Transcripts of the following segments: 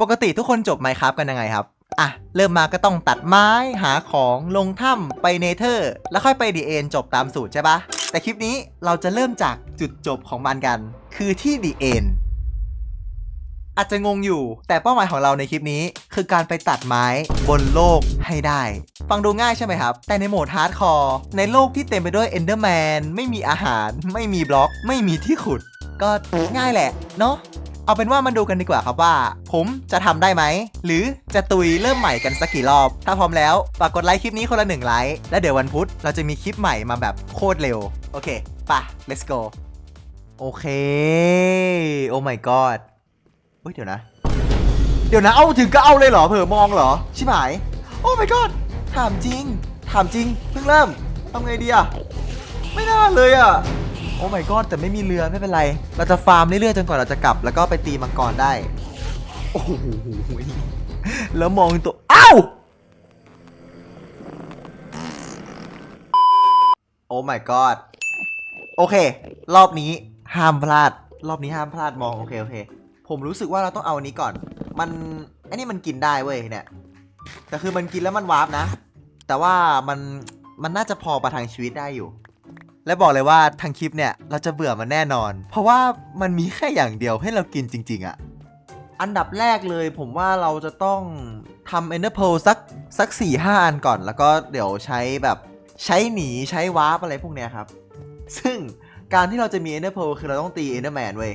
ปกติทุกคนจบไมครับกันยังไงครับ อะ เริ่มมาก็ต้องตัดไม้หาของลงถ้ำไปเนเธอร์ แล้วค่อยไปดีเอ็นจบตามสูตรใช่ปะแต่คลิปนี้เราจะเริ่มจากจุดจบของมันกัน คือที่ดีเอ็นอาจจะงงอยู่ แต่เป้าหมายของเราในคลิปนี้ คือการไปตัดไม้บนโลกให้ได้ ฟังดูง่ายใช่ไหมครับ แต่ในโหมดฮาร์ดคอร์ในโลกที่เต็มไปด้วยเอนเดอร์แมนไม่มีอาหาร ไม่มีบล็อก ไม่มีที่ขุด ก็ง่ายแหละ เนาะ เอาเป็นว่ามาดูกันดีกว่าครับว่า ผมจะทำได้ไหม หรือจะตุยเริ่มใหม่กันสักกี่รอบ ถ้าพร้อมแล้วฝากกดไลค์คลิปนี้คนละหนึ่งไลค์แล้วเดี๋ยววันพุธเราจะมีคลิปใหม่มาแบบโคตรเร็ว โอเคป่ะ let's go โอเค โอ้ my god เฮ้ยเดี๋ยวนะ เดี๋ยวนะ เอาถึงก็เอาเลยเหรอ เผลอมองเหรอ ชิบหาย โอ้ my god ถามจริง ถามจริง เพิ่งเริ่มทำไงดีอะไม่น่าเลยอะ โอ้ my god แต่ไม่มีเรือไม่เป็นไร เราจะฟาร์มเรื่อยๆจนกว่าเราจะกลับ แล้วก็ไปตีมังกรได้ โอ้โหแล้วมองตัว อ้าว โอ้ my god โอเค รอบนี้ห้ามพลาด รอบนี้ห้ามพลาดมองโอเคโอเค ผมรู้สึกว่าเราต้องเอาอันนี้ก่อน มันอันนี้มันกินได้เว้ยเนี่ย แต่คือมันกินแล้วมันวาร์ปนะ แต่ว่ามันมันน่าจะพอประทังชีวิตได้อยู่ และบอกเลยว่าทางคลิปเนี่ยเราจะเบื่อมันแน่นอน เพราะว่ามันมีแค่อย่างเดียวให้เรากินจริง ๆอะอันดับแรกเลยผมว่าเราจะต้องทำ Ender Pearl สักสัก4 5อันก่อน แล้วก็เดี๋ยวใช้แบบใช้หนีใช้วาร์ปอะไรพวกเนี้ยครับ ซึ่งการที่เราจะมี Ender Pearl คือเราต้องตี Enderman เว้ย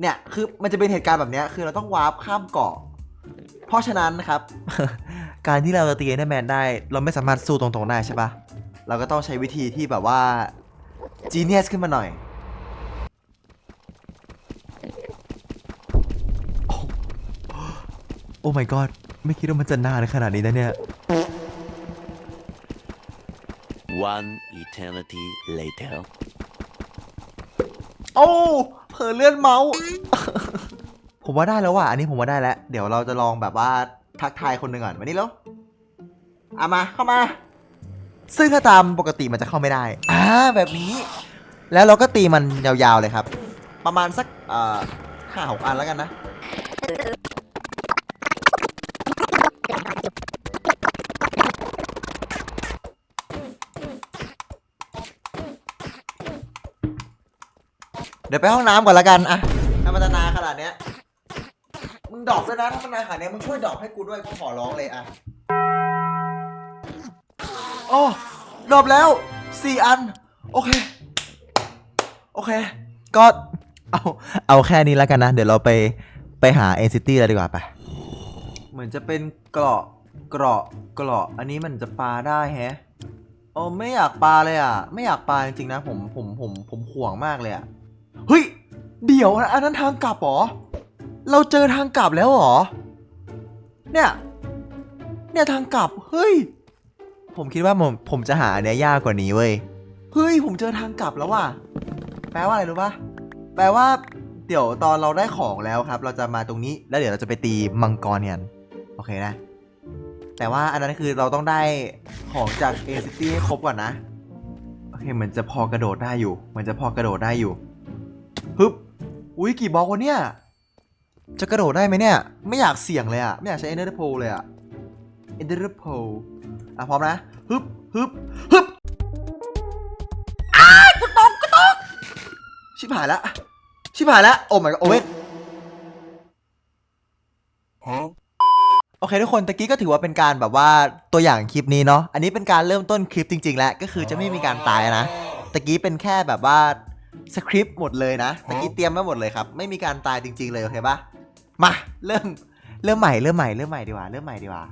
เนี่ยคือมันจะเป็นเหตุการณ์แบบเนี้ยคือเราต้องวาร์ปข้ามเกาะเพราะฉะนั้นนะครับ การที่เราจะตี Enderman ได้ เราไม่สามารถสู้ตรงๆได้ใช่ปะ เราก็ต้องใช้วิธีที่แบบว่า genius ขึ้นมาหน่อยโอ้โอ้ my god ไม่คิดว่ามันจะนานขนาดนี้นะเนี่ย One eternity later. โอ้เผลอเลื่อนเมาส์ ผมว่าได้แล้วว่ะ อันนี้ผมว่าได้แล้ว เดี๋ยวเราจะลองแบบว่าทักทายคนหนึ่งก่อนวันนี้แล้วเอามา เข้ามา ซึ่งถ้าตามปกติมันจะเข้าไม่ได้ อ่าแบบนี้ แล้วเราก็ตีมันยาวๆเลยครับ ประมาณสักเอ่อห้าหกอันแล้วกันนะ เดี๋ยวไปห้องน้ำก่อนละกันอะถ้ามันจะนานขนาดเนี้ย มึงดรอกด้วยนะถ้ามันนานขนาดเนี้ยมึงช่วยดรอกให้กูด้วยกูขอร้องเลยอะ โอ้ดรอปแล้วสี่อัน โอเค โอเค ก็ เอา เอาแค่นี้แล้วกันนะ เดี๋ยวเราไป ไปหาเอซิตี้แล้วดีกว่าไป เหมือนจะเป็นเกราะ เกราะ เกราะ อันนี้มันจะปลาได้แฮะโอ้ไม่อยากปลาเลยอะ ไม่อยากปลาจริงๆนะ ผม ผม ผม ผมห่วงมากเลยอะ เฮ้ย เดี๋ยวนะ อันนั้นทางกลับหรอ เราเจอทางกลับแล้วหรอ เนี่ย เนี่ยทางกลับ เฮ้ย ผมคิดว่าผมผมจะหาอันเนี้ยยากกว่านี้เว้ย เฮ้ย ผมเจอทางกลับแล้วว่ะ แปลว่าอะไรรู้ปะแปลว่า เดี๋ยวตอนเราได้ของแล้วครับ เราจะมาตรงนี้ แล้วเดี๋ยวเราจะไปตีมังกรกันโอเคนะ แต่ว่าอันนั้นคือเราต้องได้ของจากเอซิตี้ให้ครบก่อนนะ โอเคมือนจะพอกระโดดได้อยู่มือนจะพอกระโดดได้อยู่ ฮึบ อุ้ยกี่บล็อกวะเนี่ย จะกระโดดได้ไหมเนี่ย ไม่อยากเสี่ยงเลยอะไม่อยากใช้ Ender p o เลยอะ Ender p o อ่ะพร้อมนะฮึบฮึบฮึบอ้ายกูตกกูตกชิบหายแล้วชิบหายแล้วโอ้ my god โอ้เว้ยโอเคทุกคนตะกี้ก็ถือว่าเป็นการแบบว่าตัวอย่างคลิปนี้เนาะอันนี้เป็นการเริ่มต้นคลิปจริง ๆ แล้วก็คือจะไม่มีการตายนะตะกี้เป็นแค่แบบว่าสคริปต์หมดเลยนะตะกี้เตรียมมาหมดเลยครับ ไม่มีการตายจริง ๆ เลยโอเคปะมาเริ่มเริ่มใหม่เริ่มใหม่เริ่มใหม่ดีกว่าเริ่มใหม่ดีกว่า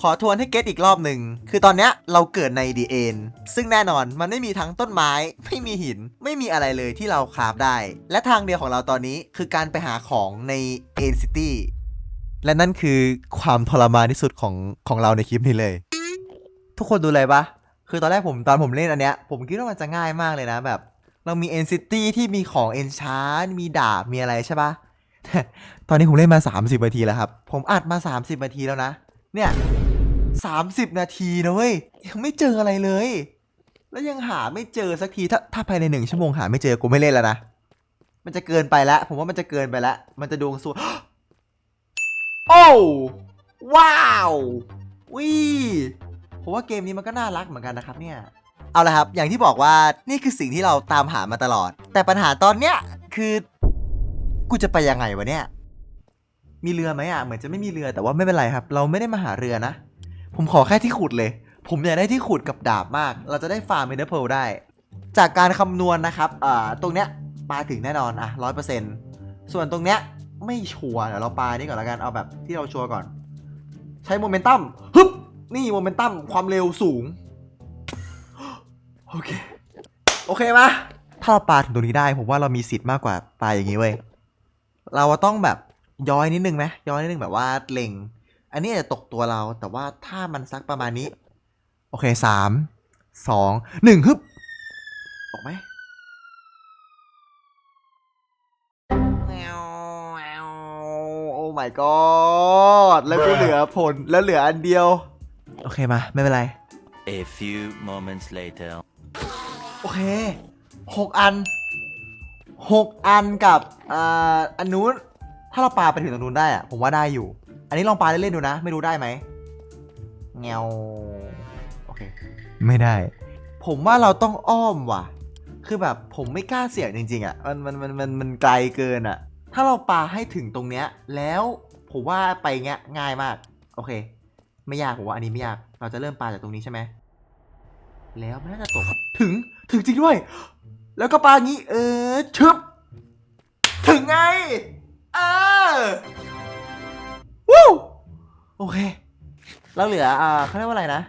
ขอทวนให้เก็ตอีกรอบหนึ่ง คือตอนเนี้ยเราเกิดในดีเอ็นซึ่งแน่นอนมันไม่มีทั้งต้นไม้ ไม่มีหิน ไม่มีอะไรเลยที่เราคราฟได้ และทางเดียวของเราตอนนี้คือการไปหาของในเอ็นซิตี้ และนั่นคือความทรมานที่สุดของของเราในคลิปนี้เลย ทุกคนดูเลยปะ คือตอนแรกผมตอนผมเล่นอันเนี้ย ผมคิดว่ามันจะง่ายมากเลยนะแบบ เรามี n c i t y ที่มีของ enchant มีดาบ มีอะไรใช่ปะแต่ตอนนี้ผมเล่นมา 30นาทีแล้วครับ ผมอัดมา 30นาทีแล้วนะ เนี่ย30นาทีนะเว้ยยังไม่เจออะไรเลย แล้วยังหาไม่เจอสักทีถ้าถ้าภายในหนึ่งชั่วโมงหาไม่เจอกูไม่เล่นแล้วนะมันจะเกินไปแล้ว ผมว่ามันจะเกินไปแล้ว มันจะดวงซวยโอ้ว้าววิผมว่าเกมนี้มันก็น่ารักเหมือนกันนะครับเนี่ยเอาละครับ อย่างที่บอกว่านี่คือสิ่งที่เราตามหามาตลอด แต่ปัญหาตอนเนี้ยคือ กูจะไปยังไงวะเนี่ย มีเรือไหมอะเหมือนจะไม่มีเรือแต่ว่าไม่เป็นไรครับ เราไม่ได้มาหาเรือนะ ผมขอแค่ที่ขุดเลย ผมอยากได้ที่ขุดกับดาบมาก เราจะได้ฟาร์มเมเดอร์เพลได้ จากการคำนวณนะครับอ่าตรงเนี้ยปลาถึงแน่นอนอะร้อยเปอร์เซ็นต์ส่วนตรงเนี้ยไม่ชัวร์เดี๋ยวเราปลานี่ก่อนละกันเอาแบบที่เราชัวร์ก่อน ใช้โมเมนตัมฮึบนี่โมเมนตัมความเร็วสูงโอเคโอเคปะถ้าเราปลาถึงตรงนี้ได้ ผมว่าเรามีสิทธิ์มากกว่าปลาอย่างนี้เว้ยเราต้องแบบ ย้อยนิดนึงไหมย้อยนิดนึงแบบว่าเล็ง อันนี้อาจจะตกตัวเรา แต่ว่าถ้ามันซักประมาณนี้ โอเคสามสองหนึ่งฮึบออกไหมโอ้ my god แล้วกูเหลือผลแล้วเหลืออันเดียว โอเคมา ไม่เป็นไร A few moments later. โอเคหกอันหกอันกับอ่าอันนู้น ถ้าเราปาไปถึงตรงนู้นได้อะผมว่าได้อยู่ อันนี้ลองปาเล่นๆดูนะ ไม่รู้ได้ไหมเงาโอเค ไม่ได้ ผมว่าเราต้องอ้อมว่ะ คือแบบผมไม่กล้าเสี่ยงจริง ๆอะ่ะมันมันมันมันมันไกลเกินอะ่ะ ถ้าเราปาให้ถึงตรงเนี้ย แล้วผมว่าไปเงี้ยง่ายมาก โอเค ไม่ยากผมว่าอันนี้ไม่ยาก เราจะเริ่มปาจากตรงนี้ใช่ไหมแล้วมันน่าจะตกถึงถึงจริงด้วย แล้วก็ปางี้ เออชึบถึงไง เออวู้โอเค เราเหลืออ่าเขาเรียกว่าอะไรนะ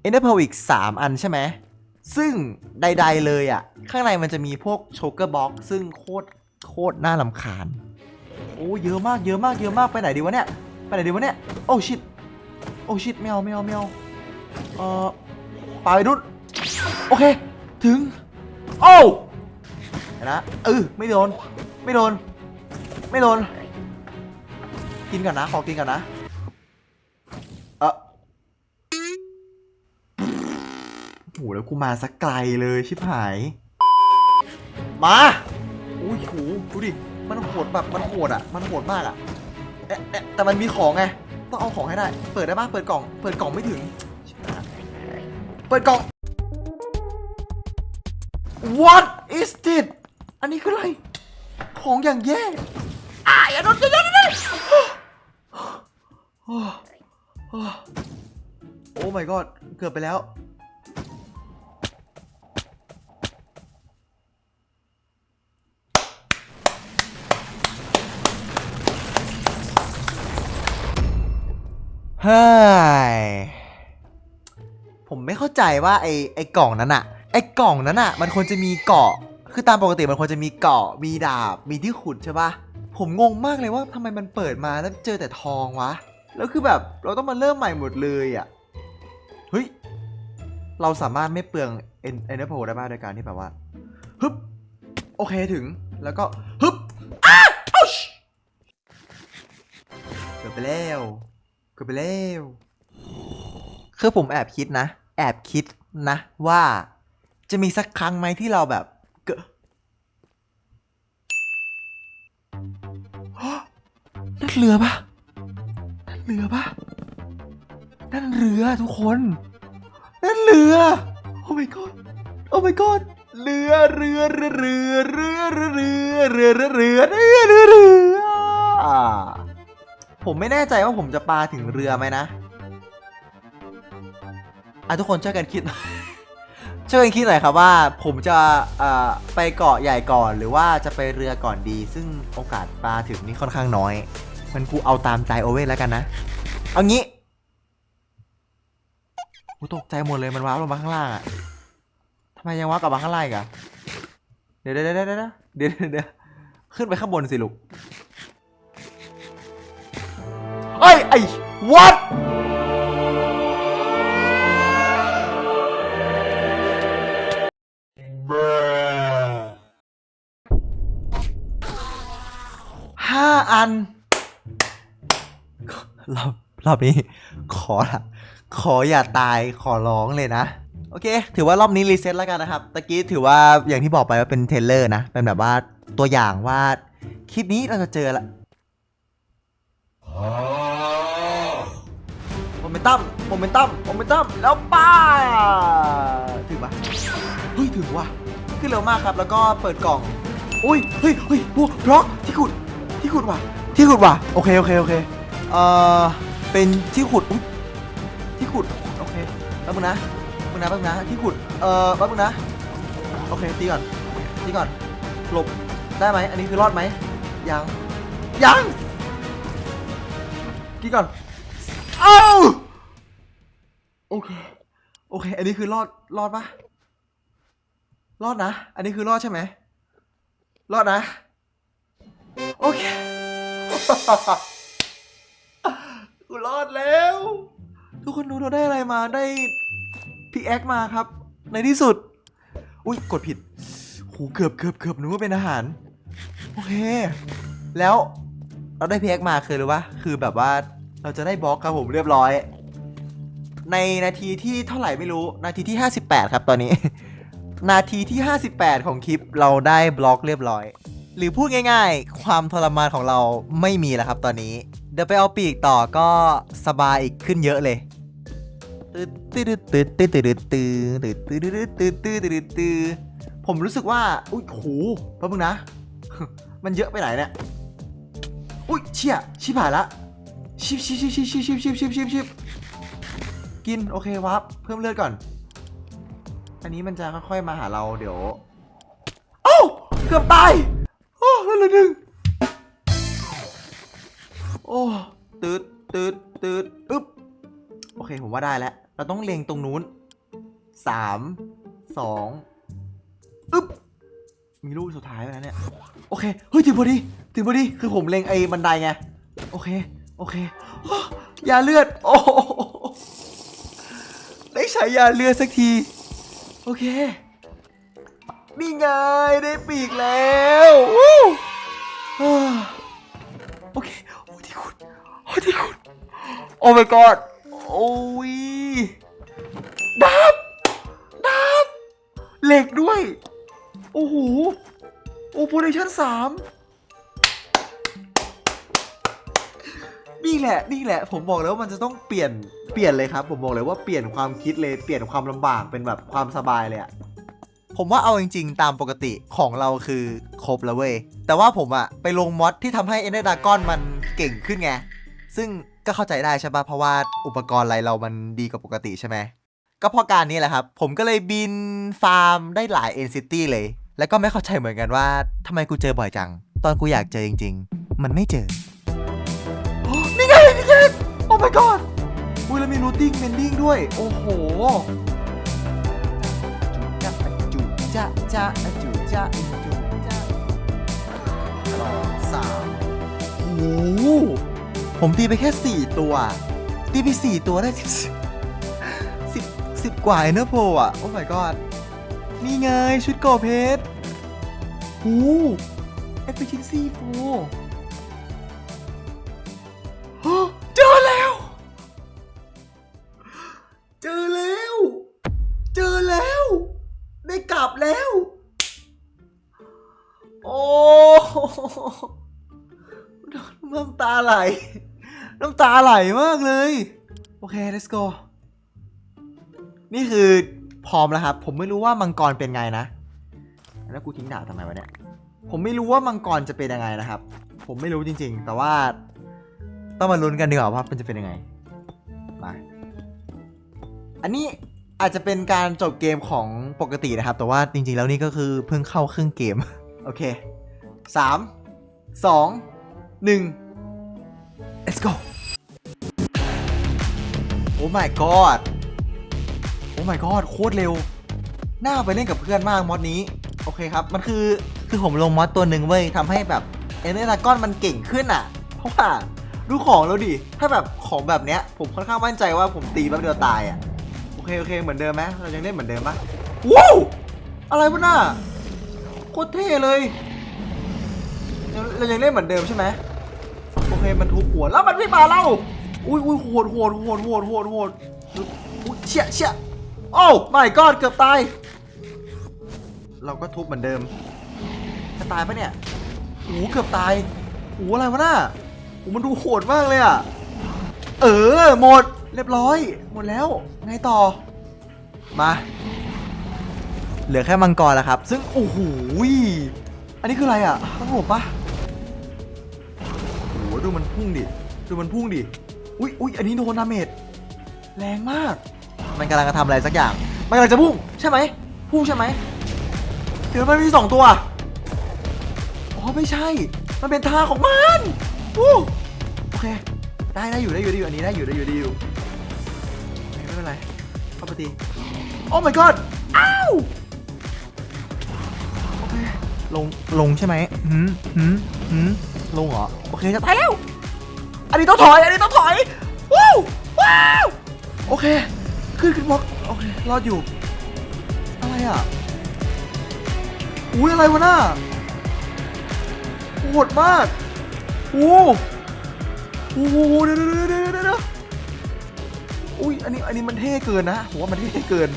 เอ n นเ r อร์ l อีก 3 อันใช่ไหม ซึ่งใด ๆ เลยอะ ข้างในมันจะมีพวกโชเกอร์บ็อกซึ่งโคตรโคตรน่าลำคาญ โอ้เยอะมากเยอะมากเยอะมากไปไหนดีวะเนี่ย ไปไหนดีวะเนี่ย โอ้ชิตโอ้ชิตไม่เอาไม่เอาไม่เอาเอ่อปาไปนุ่นโอเค ถึง โอ้นนะเออไม่โดน ไม่โดน ไม่โดน กินก่อนนะ ขอกินก่อนนะ เออโอ้โหแล้วกูมาสักไกลเลยชิบหาย มาอุ้ยโหดูดิ มันโหดแบบมันโหดอะ มันโหดมากอะเอ๊ะเอ๊ะแต่มันมีของไง ต้องเอาของให้ได้ เปิดได้ปะเปิดกล่อง เปิดกล่องไม่ถึง เปิดกล่อง What is this อันนี้คืออะไร ของอย่างแย่ อะอย่าโดนอย่าโดนนโอ้ my god เกือบไปแล้ว เฮ้ย ผมไม่เข้าใจว่าไอ้ไอ้กล่องนั้นอะไอ้กล่องนั้นอะมันควรจะมีเกาะ คือตามปกติมันควรจะมีเกาะ มีดาบ มีที่ขุดใช่ปะ ผมงงมากเลยว่าทำไมมันเปิดมาแล้วเจอแต่ทองวะ แล้วคือแบบเราต้องมาเริ่มใหม่หมดเลยอะเฮ้ย เราสามารถไม่เปลืองเอ็นเอ็นเอร์โพได้บ้างโดยการที่แบบว่า ฮึบ โอเคถึง แล้วก็ ฮึบอ้าเกือบไปแล้ว เกือบไปแล้ว คือผมแอบคิดนะ แอบคิดนะว่าจะมีสักครั้งไหมที่เราแบบ นั่นเรือปะนั่นเรือปะนั่นเรือทุกคน นั่นเรือ โอ้ my god โอ้ my god เรือเรือเรือเรือเรือเรือเรือเรือเรือเรือเรือเรือเรือผมไม่แน่ใจว่าผมจะปาถึงเรือไหมนะอะทุกคนช่วยกันคิดช่วยกันคิดหน่อยครับว่าผมจะไปเกาะใหญ่ก่อนหรือว่าจะไปเรือก่อนดี ซึ่งโอกาสปลาถึงนี่ค่อนข้างน้อย มันกูเอาตามใจโอเว่นแล้วกันนะ เอางี้กูตกใจหมดเลยมันว้าวลงมาข้างล่างอะทำไมยังว้าวกลับมาข้างล่างอีกอะเดี๋ยวเดี๋ยวเดี๋ยวเดี๋ยวเดี๋ยวเดี๋ยวเดี๋ยวขึ้นไปข้างบนสิลูกเอ้ยไอ้ what ห้าอัน รอบรอบนี้ ขอละขออย่าตายขอร้องเลยนะ โอเค ถือว่ารอบนี้รีเซ็ตแล้วกันนะครับตะกี้ถือว่าอย่างที่บอกไปว่าเป็นเทรลเลอร์นะ เป็นแบบว่าตัวอย่างว่าคลิปนี้เราจะเจอละนตัมโมเมนตัมโมเมนตัมแล้วป้าถึงปะเฮ้ยถึงว่ะขึ้นเร็วมากครับ แล้วก็เปิดกล่องอุ้ยเฮ้ยเฮ้ยพวกเพราะที่ขุดที่ขุดว่ะที่ขุดว่ะโอเคโอเคโอเค เอ่อ เป็นที่ขุดอุ๊ยที่ขุด โอเคแป๊บนึงนะแป๊บนึงนะแป๊บนึงนะ ที่ขุด เอ่อแป๊บนึงนะ โอเค ตีก่อน ตีก่อน หลบ ได้ไหม อันนี้คือรอดไหม ยัง ยัง ตีก่อน เอ้า โอเค โอเค อันนี้คือรอด รอดปะรอดนะ อันนี้คือรอดใช่ไหม รอดนะ โอเค กูรอดแล้ว ทุกคนดูเราได้อะไรมาได้พีแอคมาครับ ในที่สุด อุ้ยกดผิดหูเกือบเกือบเกือบนึกว่าเป็นอาหาร โอเค แล้วเราได้พีแอคมาคือหรือว่าคือแบบว่าเราจะได้บล็อกครับผมเรียบร้อย ในนาทีที่เท่าไหร่ไม่รู้ นาทีที่ 58 ครับตอนนี้ นาทีที่ 58 ของคลิปเราได้บล็อกเรียบร้อย หรือพูดง่าย ๆ ความทรมานของเราไม่มีแล้วครับตอนนี้ เดี๋ยวไปเอาปีกต่อก็สบายอีกขึ้นเยอะเลยตืดตืดตืดตืดตืดตืดตืดตืดตืดตืดตืดตืดผมรู้สึกว่าอุ้ยโหแป๊บนึงนะ มันเยอะไปไหนเนี่ยอุ้ยเชี่ยชิบหายละชิบชิบชิบชิบชิบชิบชิบชิบชิบชิบกินโอเควับเพิ่มเลือดก่อน อันนี้มันจะค่อยๆมาหาเราเดี๋ยวโอ้าเกือบตายโอ้แล้วเหลือหนึ่ง โอ้ตืดตืดตืดอึ๊บโอเคผมว่าได้แล้ว เราต้องเล็งตรงนู้นสามสองอึ๊บมีลูกสุดท้ายแล้วนะเนี่ย โอเค เฮ้ยถึงพอดีถึงพอดีคือผมเล็งไอ้บันไดไง โอเค โอเคอ้อยาเลือด โอ้ได้ใช้ยาเลือดสักที โอเค นี่ไงได้ปีกแล้ว โอเค โอ้ที่คุณโอ้ my god โอ้ยดาบดาบเหล็กด้วย โอ้โหโอเปอเรชั่นสามนี่แหละนี่แหละ ผมบอกแล้ววามันจะต้องเปลี่ยนเปลี่ยนเลยครับ ผมบอกเลยว่าเปลี่ยนความคิดเลยเปลี่ยนความลำบากเป็นแบบความสบายเลยอะผมว่าเอาจริงๆ ตามปกติของเราคือครบแล้วเว้ย แต่ว่าผมอะไปลงมอดที่ทำให้เอเนดากอนมันเก่งขึ้นไง ซึ่งก็เข้าใจได้ใช่ปะเพราะว่าอุปกรณ์อะไรเรามันดีกว่าปกติใช่ไหม ก็เพราะการนี้แหละครับ ผมก็เลยบินฟาร์มได้หลายเอ็นซิตี้เลย แล้วก็ไม่เข้าใจเหมือนกันว่าทำไมกูเจอบ่อยจัง ตอนกูอยากเจอจริง ๆ มันไม่เจอนี่ไงนี่ไงโอ้ my god อุ้ยแล้วมีรูติ้งเมนดิ้งด้วย โอ้โหจุจ้าจ้าจุจ้าจุจ้าสองสามโอ้ ผมตีไปแค่ 4 ตัว ตีไป 4 ตัวได้สิบสิบกว่าเนอร์โพอะ โอ้ my god นี่ไง ชุดก่อเพชรโอ้ efficiency 4ฮะเจอแล้ว เจอแล้ว เจอแล้ว ได้กลับแล้ว โอ้น้ำตาไหลำตาไหลมากเลย โอเค let's go นี่คือพร้อมแล้วครับ ผมไม่รู้ว่ามังกรเป็นไงนะ แล้วกูทิ้งดาบทำไมวะเนี่ย ผมไม่รู้ว่ามังกรจะเป็นยังไงนะครับ ผมไม่รู้จริง ๆ แต่ว่าต้องมาลุ้นกันดีกว่าว่ามันจะเป็นยังไง มา อันนี้อาจจะเป็นการจบเกมของปกตินะครับ แต่ว่าจริงๆ แล้วนี่ก็คือเพิ่งเข้าครึ่งเกม โอเคสามสองหนึ่ง let's go อ้ my god โอ้ my god โคตรเร็ว น่าไปเล่นกับเพื่อนมากมอดนี้ โอเคครับ มันคือ คือผมลงมอดตัวหนึ่งเว้ยทำให้แบบเอเนอร์ดากอนมันเก่งขึ้นอะ เพราะว่าดูของแล้วดิ ถ้าแบบของแบบเนี้ย ผมค่อนข้างมั่นใจว่าผมตีแป๊บเดียวตายอะ โอเค โอเค เหมือนเดิมไหมเรายังเล่นเหมือนเดิมปะว้าวอะไรวะน่ะโคตรเท่เลยเราเรายังเล่นเหมือนเดิมใช่ไหมโอเค มันทุบหัวแล้วมันไม่มาเรา อุ้ยอุ้ยโหดโหดโหดโหดโหดโหดอุ้ยเชี่ยเชี่ยโอ้ไม่กอดเกือบตาย เราก็ทุบเหมือนเดิมจะตายปะเนี่ยโอ้โหเกือบตายโอ้อะไรวะน่ะโอ้มันดูโหดมากเลยอะ เออ หมด เรียบร้อย หมดแล้ว ไงต่อ มา เหลือแค่มังกรแล้วครับ ซึ่ง โอ้โห อันนี้คืออะไรอะ ต้องหลบปะโอ้ดูมันพุ่งดิ ดูมันพุ่งดิ อุ้ยอุ้ยอันนี้โดนดาเมจแรงมาก มันกำลังจะทำอะไรสักอย่าง มันกำลังจะพุ่งใช่ไหมพุ่งใช่ไหมเดี๋ยวมันมีสองตัว อ๋อไม่ใช่ มันเป็นท่าของมันอู้โอเค ได้ได้อยู่ได้อยู่ได้อยู่อันนี้ได้อยู่ได้อยู่ได้อยู่โอเคไม่เป็นไรเข้าไปตีโอ้ my god อ้าวโอเคลงลงใช่ไหมหืมหืมหืมลงเหรอ โอเคจะตายแล้ว อันนี้ต้องถอย อันนี้ต้องถอยว้าวว้าวโอเค ขึ้นขึ้นบล็อกโอเครอดอยู่ อะไรอะอุ้ยอะไรวะน่าโหดมากโอ้โหเดี๋ยวเดี๋ยวเดี๋ยวเดี๋ยวอุ้ยอันนี้อันนี้มันเท่เกินนะผมว่ามันเท่เกิน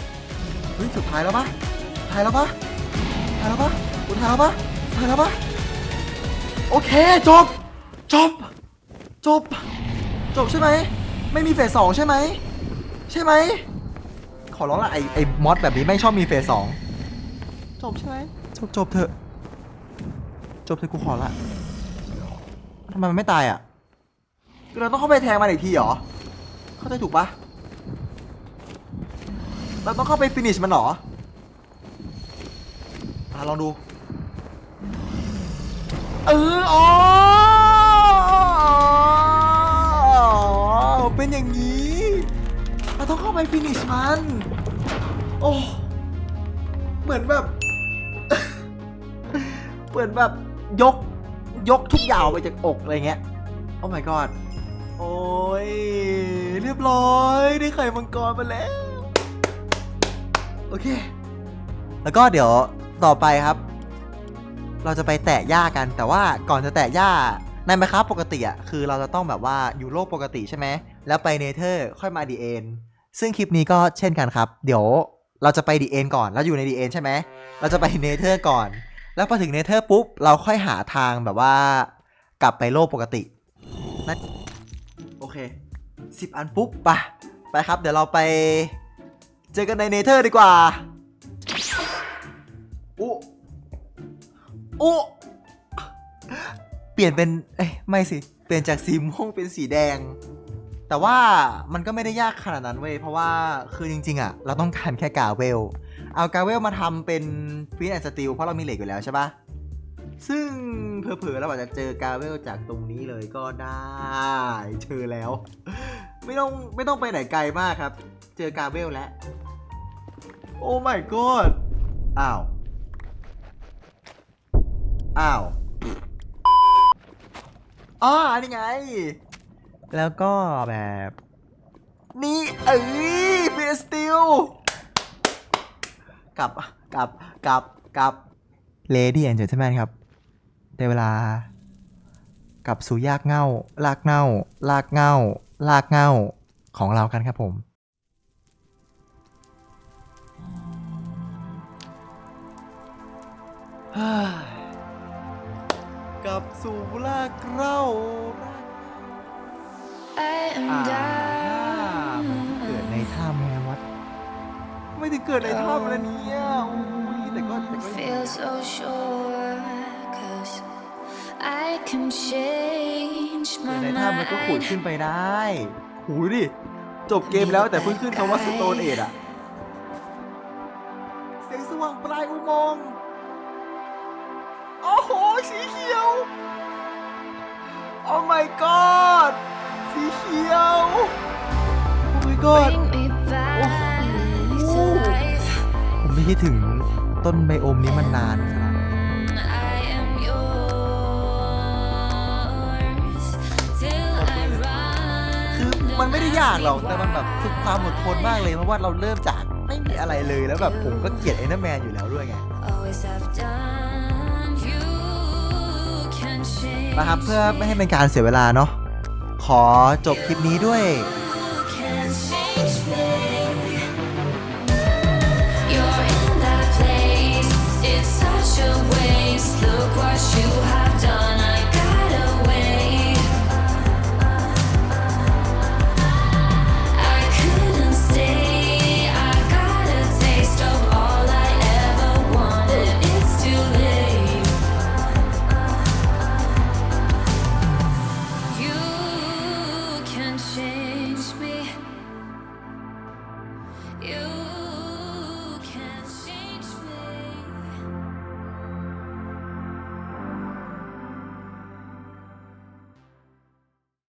เฮ้ยสุดท้ายแล้วปะท้ายแล้วปะท้ายแล้วปะสุดท้ายแล้วปะท้ายแล้วปะโอเคจบ จบ จบ จบใช่ไหม ไม่มีเฟสสองใช่ไหม ใช่ไหม ขอร้องละไอไอมอสแบบนี้ไม่ชอบมีเฟสสองจบใช่ไหมจบจบเถอะ จบเถอะกูขอละทำไมมันไม่ตายอะ เราต้องเข้าไปแทงมันอีกทีเหรอ เข้าใจถูกปะเราต้องเข้าไปฟินิชมันเหรออะลองดู เอออ๋อ ไปฟินิชมัน โอ้ เหมือนแบบ เหมือนแบบยก ยกทุกอย่างไปจากอกอะไรเงี้ย โอ้ my god โอ้ย เรียบร้อย ได้ไข่มังกรมาแล้ว โอเค แล้วก็เดี๋ยวต่อไปครับ เราจะไปแตะหญ้ากัน แต่ว่าก่อนจะแตะหญ้าในไมครับปกติอะคือเราจะต้องแบบว่าอยู่โลกปกติใช่ไหม แล้วไปเนเธอร์ค่อยมาดีเอ็น ซึ่งคลิปนี้ก็เช่นกันครับ เดี๋ยวเราจะไปดีเอ็นก่อนแล้วอยู่ในดีเอ็นใช่ไหม เราจะไปเนเธอร์ก่อน แล้วพอถึงเนเธอร์ปุ๊บ เราค่อยหาทางแบบว่า กลับไปโลกปกตินั่นโอเคสิบอันปุ๊บไปไปครับ เดี๋ยวเราไป เจอกันในเนเธอร์ดีกว่าอู้อู้เปลี่ยนเป็น เอ้ย ไม่สิ เปลี่ยนจากสีม่วงเป็นสีแดง แต่ว่ามันก็ไม่ได้ยากขนาดนั้นเว้ยเพราะว่าคือจริง ๆ อะ เราต้องการแค่กาเวล เอากาเวลมาทำเป็นฟีนแอนด์สติลเพราะเรามีเหล็กอยู่แล้วใช่ปะซึ่งเผลอๆเราอาจจะเจอกาเวลจากตรงนี้เลยก็ได้เจอแล้ว ไม่ต้องไม่ต้องไปไหนไกลมากครับ เจอกาเวลแล้ว โอ้ my god อ้าว อ้าวอ๋อนี่ไง แล้วก็แบบ นี่เอ้ยเฟสติลกับกับกับกับเลดี้แอนเจอร์ใช่ไหมครับได้เวลา กับสู่ยากเง่า ลากเง่า ลากเง่า ลากเง่าของเรากันครับผม กับสู่ลากเง่า อ่า down. มันเกิดในถ้ำไงวัด ไม่ถึงเกิดในถ้ำแล้วเนี่ยอุ้ยแต่ก็แต่ก็ Feel so sure, cause I can change เกิด my ในถ้ำมันก็ขุด mind. ขึ้นไปได้หูดิ จบเกมแล้วแต่เพิ่งขึ้นคำว่าสโตนเอดอะเสียงสว่างปลายอุโมงค์โอ้โห สีเขียว โอ้ my god สีเขียว โอ้ my god Bring me back to life. ผมไม่คิดถึงต้นไบโอมนี้มันนานขนาดนี้ I am yours till I run. คือมันไม่ได้ยากหรอก แต่มันแบบฝึกความอดทนมากเลยเพราะว่าเราเริ่มจากไม่มีอะไรเลยแล้วแบบผมก็เกลียดเอเนอร์แมนอยู่แล้วด้วยไง Always have done. You can change. นะครับเพื่อไม่ให้เป็นการเสียเวลาเนาะ ขอจบคลิปนี้ด้วย